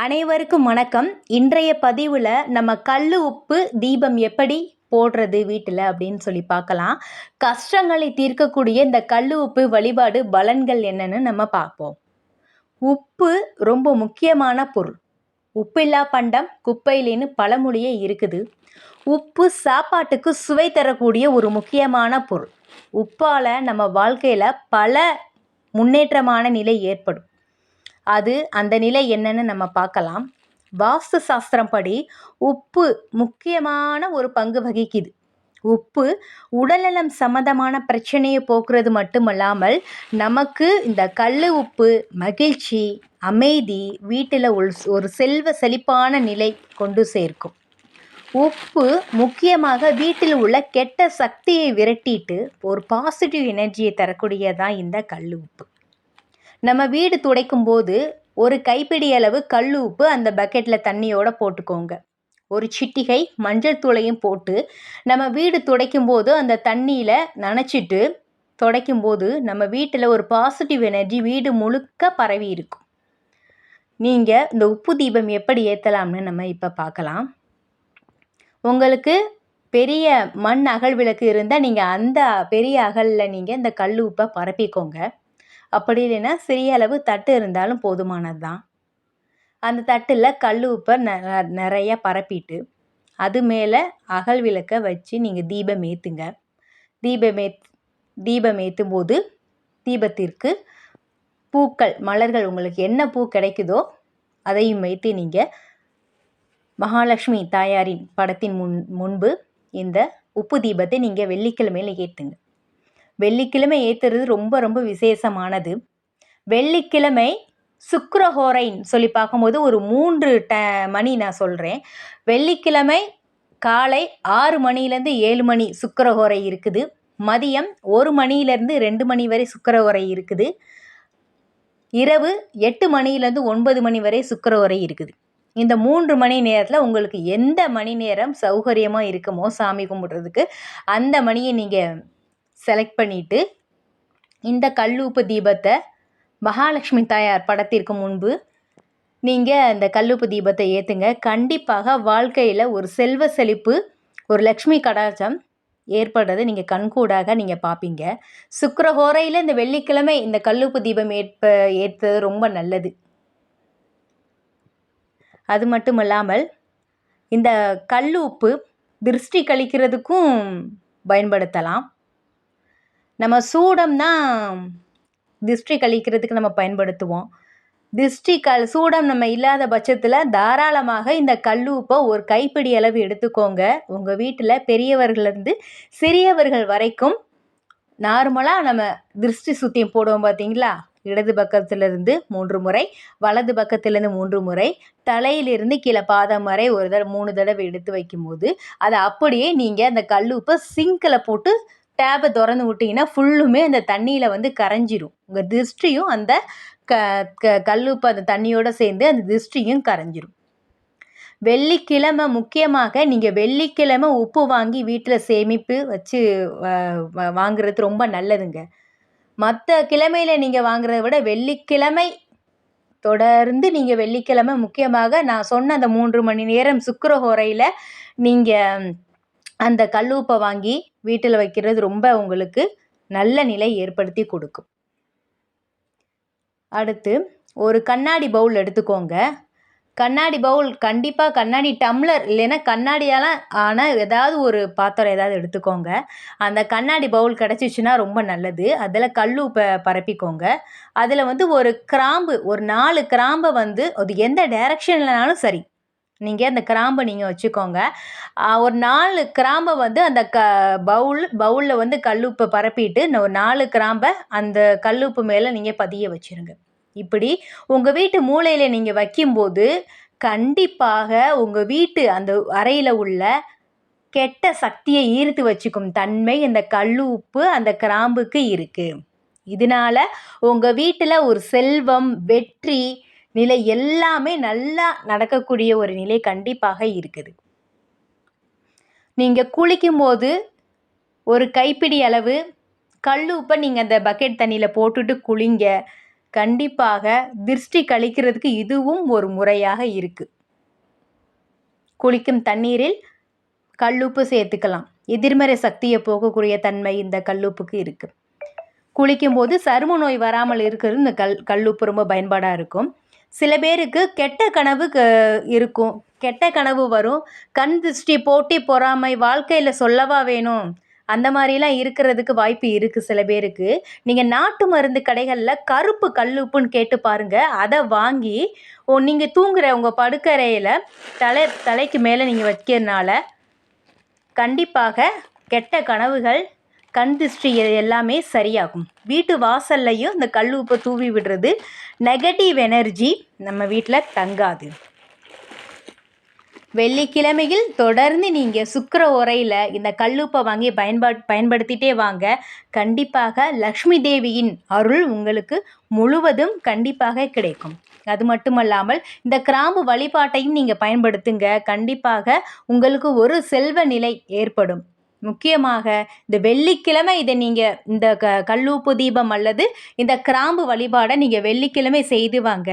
அனைவருக்கும் வணக்கம். இன்றைய பதிவில் நம்ம கல் உப்பு தீபம் எப்படி போடுறது வீட்டில் அப்படின்னு சொல்லி பார்க்கலாம். கஷ்டங்களை தீர்க்கக்கூடிய இந்த கல் உப்பு வழிபாடு பலன்கள் என்னன்னு நம்ம பார்ப்போம். உப்பு ரொம்ப முக்கியமான பொருள். உப்பில்லா பண்டம் குப்பையிலேன்னு பழமொழியே இருக்குது. உப்பு சாப்பாட்டுக்கு சுவை தரக்கூடிய ஒரு முக்கியமான பொருள். உப்பால் நம்ம வாழ்க்கையில் பல முன்னேற்றமான நிலை ஏற்படும். அது அந்த நிலை என்னன்னு நம்ம பார்க்கலாம். வாஸ்து சாஸ்திரம் படி உப்பு முக்கியமான ஒரு பங்கு வகிக்குது. உப்பு உடல்நலம் சம்மந்தமான பிரச்சனையை போக்குறது மட்டுமல்லாமல் நமக்கு இந்த கல் உப்பு மகிழ்ச்சி அமைதி வீட்டில் ஒரு செல்வ செழிப்பான நிலை கொண்டு சேர்க்கும். உப்பு முக்கியமாக வீட்டில் உள்ள கெட்ட சக்தியை விரட்டிட்டு ஒரு பாசிட்டிவ் எனர்ஜியை தரக்கூடியதான் இந்த கல் உப்பு. நம்ம வீடு துடைக்கும் போது ஒரு கைப்பிடி அளவு கல் உப்பு அந்த பக்கெட்டில் தண்ணியோடு போட்டுக்கோங்க. ஒரு சிட்டிகை மஞ்சள் தூளையும் போட்டு நம்ம வீடு துடைக்கும் போது அந்த தண்ணியில் நனைச்சிட்டு துடைக்கும் போது நம்ம வீட்டில் ஒரு பாசிட்டிவ் எனர்ஜி வீடு முழுக்க பரவி இருக்கும். நீங்கள் இந்த உப்பு தீபம் எப்படி ஏற்றலாம்னு நம்ம இப்போ பார்க்கலாம். உங்களுக்கு பெரிய மண் அகல் விளக்கு இருந்தால் நீங்கள் அந்த பெரிய அகலில் நீங்கள் இந்த கல் உப்பை பரப்பிக்கோங்க. அப்படி இல்லைன்னா சிறிய அளவு தட்டு இருந்தாலும் போதுமானது தான் அந்த தட்டில் கல் உப்பை ந நிறையா பரப்பிட்டு அது மேலே அகல் விளக்கை வச்சு நீங்கள் தீபம் ஏற்றுங்க தீபம் ஏத் தீபம் ஏற்றும் போது தீபத்திற்கு பூக்கள் மலர்கள் உங்களுக்கு என்ன பூ கிடைக்குதோ அதையும் வைத்து நீங்கள் மகாலட்சுமி தாயாரின் படத்தின் முன் முன்பு இந்த உப்பு தீபத்தை நீங்கள் வெள்ளிக்கிழமையில் ஏற்றுங்க வெள்ளிக்கிழமை ஏற்றுறது ரொம்ப ரொம்ப விசேஷமானது. வெள்ளிக்கிழமை சுக்கரஹோரைன்னு சொல்லி பார்க்கும்போது ஒரு மூன்று ட மணி நான் சொல்கிறேன் வெள்ளிக்கிழமை காலை ஆறு மணிலேருந்து ஏழு மணி சுக்கரஹோரை இருக்குது. மதியம் ஒரு மணிலேருந்து ரெண்டு மணி வரை சுக்கரஹோரை இருக்குது. இரவு எட்டு மணிலேருந்து ஒன்பது மணி வரை சுக்கரஹோரை இருக்குது. இந்த மூன்று மணி நேரத்தில் உங்களுக்கு எந்த மணி நேரம் சௌகரியமாக இருக்குமோ சாமி கும்பிட்றதுக்கு அந்த மணியை நீங்கள் செலக்ட் பண்ணிவிட்டு இந்த கல்லூப்பு தீபத்தை மகாலட்சுமி தாயார் படத்திற்கு முன்பு நீங்கள் அந்த கல்லுப்பு தீபத்தை ஏற்றுங்க கண்டிப்பாக வாழ்க்கையில் ஒரு செல்வ செழிப்பு ஒரு லக்ஷ்மி கடாச்சம் ஏற்படுறதை நீங்கள் கண்கூடாக நீங்கள் பார்ப்பீங்க சுக்கரஹோரையில் இந்த வெள்ளிக்கிழமை இந்த கல்லுப்பு தீபம் ஏற்ப ஏற்றது ரொம்ப நல்லது. அது மட்டும் இல்லாமல் இந்த கல் உப்பு திருஷ்டி கழிக்கிறதுக்கும் பயன்படுத்தலாம். நம்ம சூடம்னா திஷ்டி கழிக்கிறதுக்கு நம்ம பயன்படுத்துவோம். திஷ்டி கல் சூடம் நம்ம இல்லாத பட்சத்தில் தாராளமாக இந்த கல் உப்பை ஒரு கைப்பிடி அளவு எடுத்துக்கோங்க. உங்கள் வீட்டில் பெரியவர்கள்லேருந்து சிறியவர்கள் வரைக்கும் நார்மலாக நம்ம திருஷ்டி சுத்தியம் போடுவோம் பார்த்தீங்களா இடது பக்கத்திலிருந்து மூன்று முறை வலது பக்கத்திலேருந்து மூன்று முறை தலையிலிருந்து கீழே பாதம் வரை ஒரு தடவை மூணு தடவை எடுத்து வைக்கும்போது அதை அப்படியே நீங்கள் அந்த கல் உப்பை சிங்கில் போட்டு டேப்பை திறந்து விட்டிங்கன்னா ஃபுல்லுமே அந்த தண்ணியில் வந்து கரைஞ்சிரும். உங்கள் திருஷ்டியும் அந்த க க கல்லுப்பு அந்த தண்ணியோடு சேர்ந்து அந்த திருஷ்டியும் கரைஞ்சிரும். வெள்ளிக்கிழமை முக்கியமாக நீங்கள் வெள்ளிக்கிழமை உப்பு வாங்கி வீட்டில் சேமிப்பு வச்சு வாங்குறது ரொம்ப நல்லதுங்க. மற்ற கிழமையில் நீங்கள் வாங்குறத விட வெள்ளிக்கிழமை தொடர்ந்து நீங்கள் வெள்ளிக்கிழமை முக்கியமாக நான் சொன்ன அந்த மூன்று மணி நேரம் சுக்கரஹோரையில் நீங்கள் அந்த கல்லுப்பை வாங்கி வீட்டில் வைக்கிறது ரொம்ப உங்களுக்கு நல்ல நிலை ஏற்படுத்தி கொடுக்கும். அடுத்து ஒரு கண்ணாடி பவுல் எடுத்துக்கோங்க. கண்ணாடி பவுல் கண்டிப்பாக கண்ணாடி டம்ளர் இல்லைன்னா கண்ணாடியால் ஆனால் ஏதாவது ஒரு பாத்திரம் ஏதாவது எடுத்துக்கோங்க. அந்த கண்ணாடி பவுல் கிடச்சிச்சின்னா ரொம்ப நல்லது. அதில் கல் உப்பை பரப்பிக்கோங்க. அதில் வந்து ஒரு கிராம்பு ஒரு நாலு கிராம்பை வந்து அது எந்த டைரக்ஷன்லனாலும் சரி நீங்கள் அந்த கிராம்பை நீங்கள் வச்சுக்கோங்க. ஒரு நாலு கிராம்பை வந்து அந்த க பவுல் பவுலில் வந்து கல்லுப்பை பரப்பிட்டு ஒரு நாலு கிராம்பை அந்த கல்லுப்பு மேலே நீங்கள் பதிய வச்சுருங்க. இப்படி உங்கள் வீட்டு மூளையில் நீங்கள் வைக்கும்போது கண்டிப்பாக உங்கள் வீட்டு அந்த அறையில் உள்ள கெட்ட சக்தியை ஈர்த்து வச்சுக்கும் தன்மை இந்த கல் உப்பு அந்த கிராம்புக்கு இருக்குது இதனால் உங்கள் வீட்டில் ஒரு செல்வம் வெற்றி நிலை எல்லாமே நல்லா நடக்கக்கூடிய ஒரு நிலை கண்டிப்பாக இருக்குது. நீங்கள் குளிக்கும்போது ஒரு கைப்பிடி அளவு கல் உப்பை நீங்கள் அந்த பக்கெட் தண்ணியில் போட்டுட்டு குளிங்க. கண்டிப்பாக திருஷ்டி கழிக்கிறதுக்கு இதுவும் ஒரு முறையாக இருக்குது குளிக்கும் தண்ணீரில் கல்லுப்பு சேர்த்துக்கலாம். எதிர்மறை சக்தியை போகக்கூடிய தன்மை இந்த கல்லுப்புக்கு இருக்குது குளிக்கும்போது சரும நோய் வராமல் இருக்கிறது இந்த கல் கல்லுப்பு ரொம்ப பயன்பாடாக இருக்கும். சில பேருக்கு கெட்ட கனவு க இருக்கும். கெட்ட கனவு வரும். கண் திருஷ்டி போட்டி பொறாமை வாழ்க்கையில் சொல்லவா வேணும்? அந்த மாதிரிலாம் இருக்கிறதுக்கு வாய்ப்பு இருக்குது சில பேருக்கு. நீங்கள் நாட்டு மருந்து கடைகளில் கருப்பு கல்லுப்புன்னு கேட்டு பாருங்கள் அதை வாங்கி ஓ நீங்கள் தூங்குற உங்கள் படுக்கறையில் தலை தலைக்கு மேலே நீங்கள் வைக்கிறதுனால கண்டிப்பாக கெட்ட கனவுகள் கண் திருஷ்டி எல்லாமே சரியாகும். வீட்டு வாசல்லையும் இந்த கல் உப்பை தூவி விடுறது நெகட்டிவ் எனர்ஜி நம்ம வீட்டில் தங்காது. வெள்ளிக்கிழமையில் தொடர்ந்து நீங்கள் சுக்கிர உரையில் இந்த கல்லுப்பை வாங்கி பயன்பா பயன்படுத்திட்டே வாங்க. கண்டிப்பாக லக்ஷ்மி தேவியின் அருள் உங்களுக்கு முழுவதும் கண்டிப்பாக கிடைக்கும். அது மட்டுமல்லாமல் இந்த கிராம்பு வழிபாட்டையும் நீங்கள் பயன்படுத்துங்க. கண்டிப்பாக உங்களுக்கு ஒரு செல்வ நிலை ஏற்படும். முக்கியமாக இந்த வெள்ளிக்கிழமை இதை நீங்கள் இந்த க கல்லூப்பு தீபம் அல்லது இந்த கிராம்பு வழிபாடை நீங்கள் வெள்ளிக்கிழமை செய்து வாங்க.